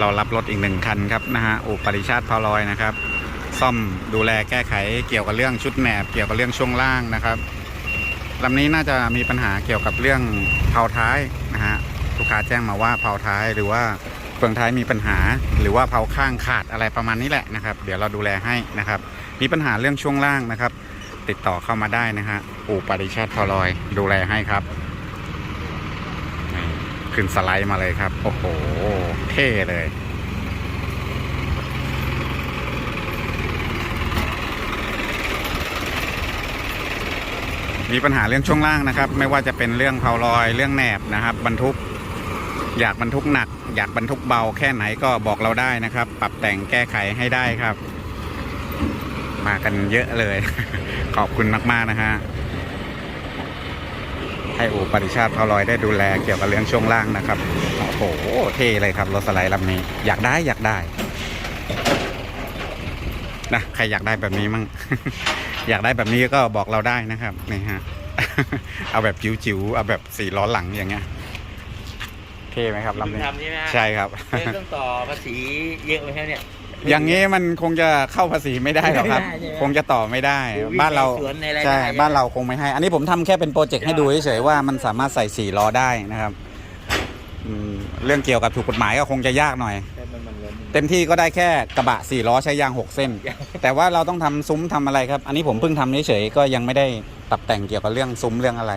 เรารับรถอีกหนึ่งคันครับนะฮะอุปริชาติพาลอยนะครับ ซ่อมดูแลแก้ไขเกี่ยวกับเรื่องชุดแหนบเกี่ยวกับเรื่องช่วงล่างนะครับลำนี้น่าจะมีปัญหาเกี่ยวกับเรื่องเผาท้ายนะฮะลูกค้าแจ้งมาว่าเผาท้ายหรือว่าเฟืองท้ายมีปัญหา หรือว่าเผาข้างขาดอะไรประมาณนี้แหละนะครับ เดี๋ยวเราดูแลให้นะครับ มีปัญหาเรื่องช่วงล่างนะครับ ติดต่อเข้ามาได้นะฮะอู่ปริชาติพาลอยดูแลให้ครับ ขึ้นสไลด์มาเลยครับ โอ้โห เท่เลย มีปัญหาเรื่องช่วงล่างนะครับ ไม่ว่าจะเป็นเรื่องเพาลอยเรื่องแหนบนะครับ บรรทุก อยากบรรทุกหนัก อยากบรรทุกเบาแค่ไหนก็บอกเราได้นะครับ ปรับแต่งแก้ไขให้ได้ครับ มากันเยอะเลย ขอบคุณมาก ๆ นะฮะ ให้อู่ปริชาติเพาลอยได้ดูแลเกี่ยวกับเรื่องช่วงล่างนะครับ โอ้โห เท่เลยครับรถสไลด์ลำนี้ อยากได้อยากได้นะใครอยากได้แบบนี้มั่ง อยากได้แบบนี้ก็บอกเราได้นะครับนี่ฮะ เอาแบบจิ๋วๆ เอาแบบสี่ล้อหลังอย่างเงี้ย เท่ไหมครับลำนี้ ทำใช่ไหมฮะใช่ครับ เรื่องต้องต่อภาษีเยอะไหมครับเนี่ย อย่างนี้มันคงจะเข้าภาษีไม่ได้หรอกครับ ไม่ได้ใช่ไหมคงจะต่อไม่ได้ หรือวิ่งบ้านเราในสวนในอะไรใช่ได้ บ้านเราคงไม่ให้ อันนี้ผมทำแค่เป็นโปรเจกต์ให้ดูเฉยๆว่ามันสามารถใส่สี่ล้อได้นะครับอืมเรื่องเกี่ยวกับถูกกฎหมายก็คงจะยากหน่อย แต่มันมันล้นเต็มที่ก็ได้แค่กระบะสี่ล้อใช้ยางหกเส้นยางแต่ว่าเราต้องทำซุ้มทำอะไรครับ อันนี้ผมเพิ่งทำเฉยๆก็ยังไม่ได้ปรับแต่งเกี่ยวกับเรื่องซุ้มเรื่องอะไร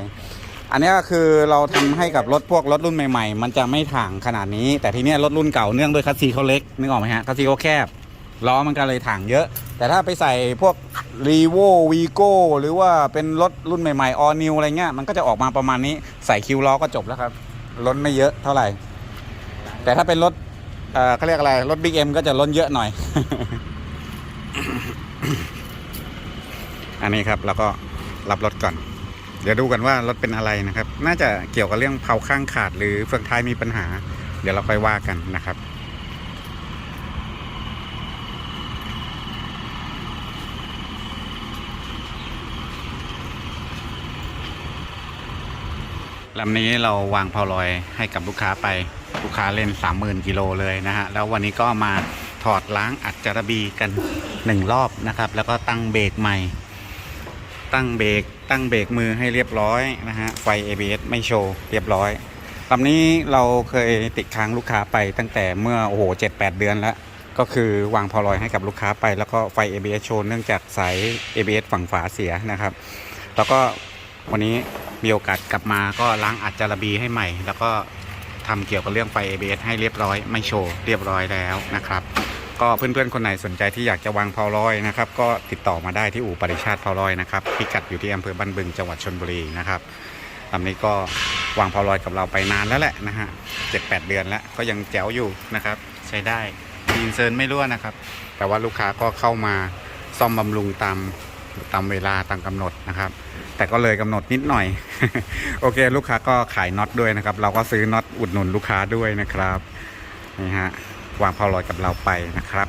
อันนี้ก็คือเราทำให้กับรถพวกรถรุ่นใหม่ ๆ มันจะไม่ถ่างขนาดนี้ แต่ทีนี้รถรุ่นเก่าเนื่องด้วยคัสซีเขาเล็กนึกออกไหมฮะคัสซีเขาแคบล้อมันก็เลยถ่างเยอะ แต่ถ้าไปใส่พวกรีโววีโก้หรือว่าเป็นรถรุ่นใหม่ๆออนิวอะไรเงี้ยมันก็จะออกมาประมาณนี้ใส่คิวล้อก็จบแล้วครับล้นไม่เยอะเท่าไหร่ แต่ถ้าเป็นรถเอ่อเขาเรียกอะไรรถบิ๊กเอ็มก็จะล้นเยอะหน่อย อันนี้ครับแล้วก็รับรถก่อน เดี๋ยวดูกันว่ารถเป็นอะไรนะครับ น่าจะเกี่ยวกับเรื่องเผาข้างขาดหรือเฟืองท้ายมีปัญหา เดี๋ยวเราค่อยว่ากันนะครับลำนี้เราวางเพาลอยให้กับลูกค้าไปลูกค้าเล่น 30,000กิโลเลยนะฮะแล้ววันนี้ก็มาถอดล้างอัดจารบีกันหนึ่งรอบนะครับ แล้วก็ตั้งเบรกใหม่ ตั้งเบรกตั้งเบรกมือให้เรียบร้อยนะฮะไฟ ABS ไม่โชว์เรียบร้อยลำนี้เราเคยติดค้างลูกค้าไปตั้งแต่เมื่อโอ้โหเจ็ดแปดเดือนแล้ว ก็คือวางพอลอยให้กับลูกค้าไป แล้วก็ไฟ ABS โชว์เนื่องจากสาย ABS ฝั่งฝาเสียนะครับ แล้วก็วันนี้มีโอกาสกลับมาก็ล้างอัดจารบีให้ใหม่ แล้วก็ทำเกี่ยวกับเรื่องไฟ ABS ให้เรียบร้อย ไม่โชว์เรียบร้อยแล้วนะครับ ก็เพื่อนๆคนไหนสนใจที่อยากจะวางเพาลอยนะครับ ก็ติดต่อมาได้ที่อู่ปริชาติเพาลอยนะครับพิกัดอยู่ที่อำเภอบ้านบึงจังหวัดชนบุรีนะครับลำนี้ก็วางเพาลอยกับเราไปนานแล้วแหละนะฮะเจ็ดแปดเดือนแล้วก็ยังแจ๋วอยู่นะครับ ใช้ได้ดีนเซิร์นไม่รั่วนะครับ แต่ว่าลูกค้าก็เข้ามาซ่อมบำรุงตามตามเวลาตามกำหนดนะครับ แต่ก็เลยกำหนดนิดหน่อย โอเค ลูกค้าก็ขายน็อตด้วยนะครับ เราก็ซื้อน็อตอุดหนุนลูกค้าด้วยนะครับนี่ฮะ วางพาลอยกับเราไปนะครับ